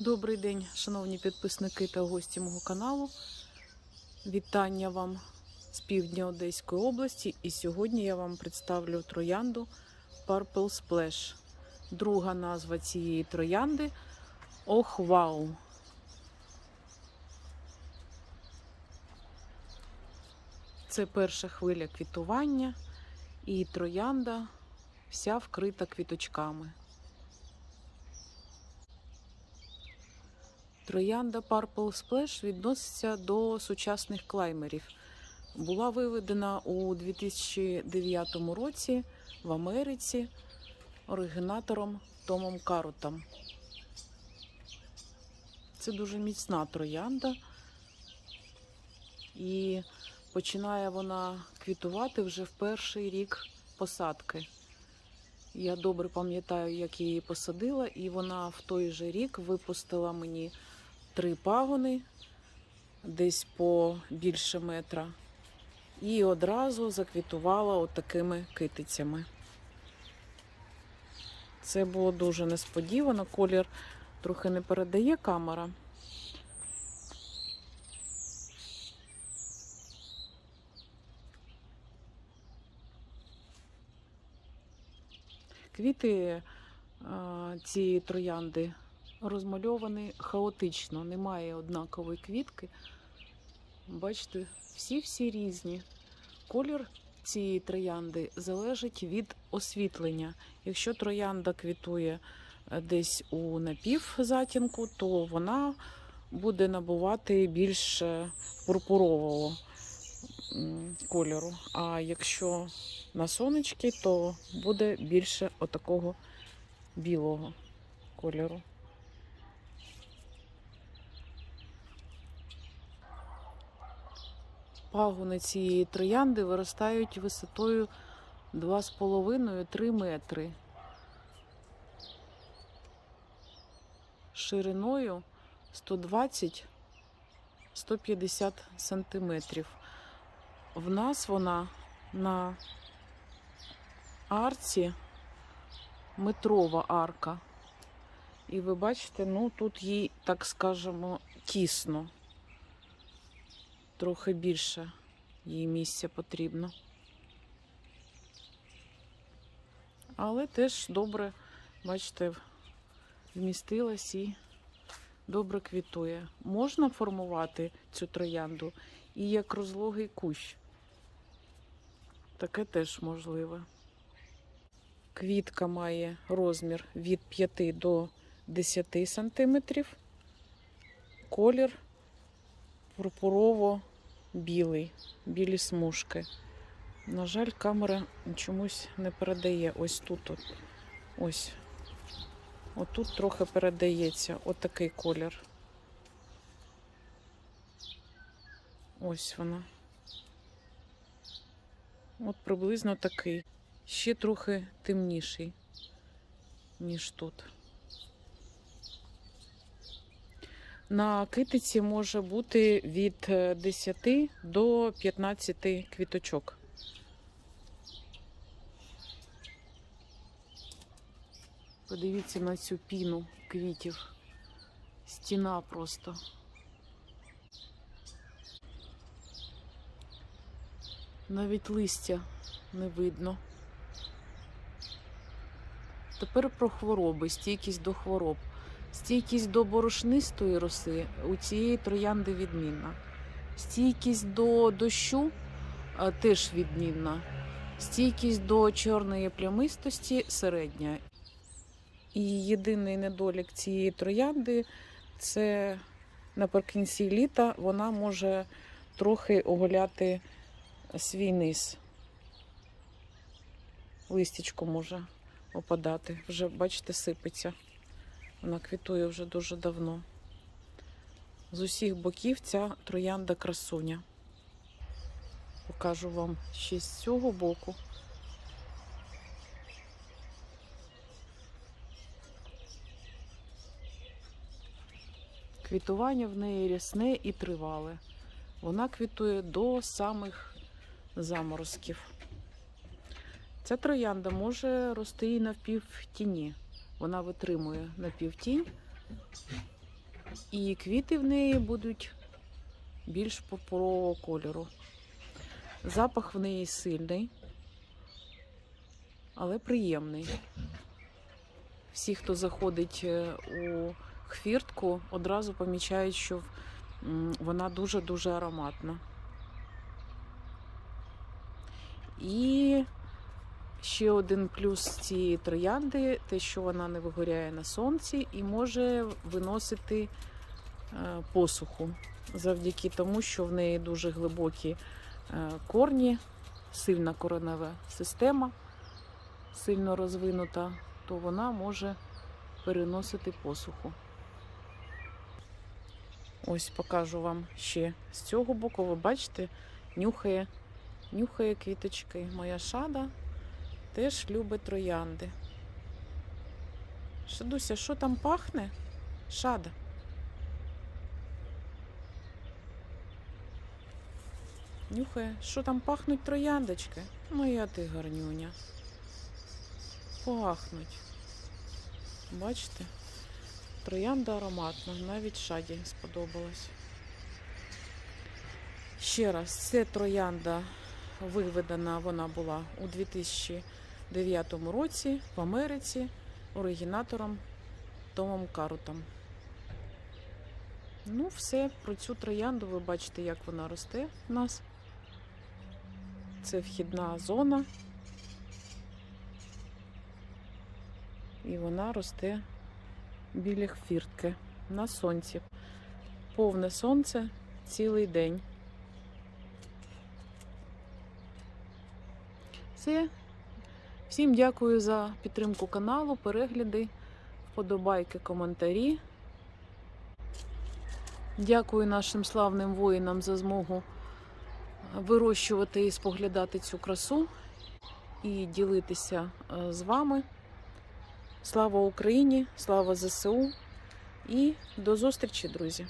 Добрий день, шановні підписники та гості мого каналу. Вітання вам з півдня Одеської області. І сьогодні я вам представлю троянду Purple Splash. Друга назва цієї троянди Ох Вау. Це перша хвиля квітування, і троянда вся вкрита квіточками. Троянда Purple Splash відноситься до сучасних клаймерів. Була виведена у 2009 році в Америці оригінатором Томом Карутом. Це дуже міцна троянда, і починає вона квітувати вже в перший рік посадки. Я добре пам'ятаю, як її посадила, і вона в той же рік випустила мені три пагони, десь по більше метра, і одразу заквітувала отакими китицями. Це було дуже несподівано. Колір трохи не передає камера. Квіти цієї троянди розмальовані хаотично, немає однакової квітки. Бачите, всі-всі різні. Колір цієї троянди залежить від освітлення. Якщо троянда квітує е, десь у напівзатінку, то вона буде набувати більш пурпурового кольору. А якщо на сонечки, то буде більше отакого білого кольору. Пагони цієї троянди виростають висотою 2,5-3 метри. Шириною 120-150 сантиметрів. В нас вона на арці метрова арка. І ви бачите, ну тут їй, так скажемо, тісно. Трохи більше їй місця потрібно. Але теж добре, бачите, вмістилась і добре квітує. Можна формувати цю троянду і як розлогий кущ. Таке теж можливе. Квітка має розмір від 5 до 10 сантиметрів. Колір пурпурово-білий, білі смужки. На жаль, камера чомусь не передає. Ось тут. От. Ось. Отут трохи передається отакий колір. Ось вона. От приблизно такий. Ще трохи темніший, ніж тут. На китиці може бути від 10 до 15 квіточок. Подивіться на цю піну квітів. Стіна просто. Навіть листя не видно. Тепер про хвороби, стійкість до хвороб. Стійкість до борошнистої роси у цієї троянди відмінна. Стійкість до дощу теж відмінна. Стійкість до чорної плямистості середня. І єдиний недолік цієї троянди це наприкінці літа вона може трохи оголяти свій низ. Листячко може опадати. Вже, бачите, сипеться. Вона квітує вже дуже давно. З усіх боків ця троянда красуня. Покажу вам ще з цього боку. Квітування в неї рясне і тривале. Вона квітує до самих заморозків. Ця троянда може рости і навпівтіні. Вона витримує напівтінь І квіти в неї будуть більш пурпурового кольору. Запах в неї сильний, але приємний. Всі, хто заходить е, у хвіртку, одразу помічають, що вона дуже-дуже ароматна. І ще один плюс цієї троянди те, що вона не вигоряє на сонці і може виносити е, посуху завдяки тому, що в неї дуже глибокі е, корні, сильна коренева система, сильно розвинута, то вона може переносити посуху. Ось покажу вам ще з цього боку. Ви бачите, нюхає, нюхає квіточки. Моя шада теж любить троянди. Шадуся, що там пахне? Шада. Нюхає, що там пахнуть трояндочки? Моя ти гарнюня. Пахнуть. Бачите? Троянда ароматна, навіть шаді сподобалась. Ще раз, це троянда виведена вона була у 2009 році в Америці оригінатором Томом Карутом. Ну, все про цю троянду ви бачите, як вона росте в нас. Це вхідна зона. І вона росте біля хвіртки на сонці. Повне сонце цілий день. Все. Всім дякую за підтримку каналу, перегляди, вподобайки, коментарі. Дякую нашим славним воїнам за змогу вирощувати і споглядати цю красу і ділитися е, з вами. Слава Україні! Слава ЗСУ і до зустрічі, друзі!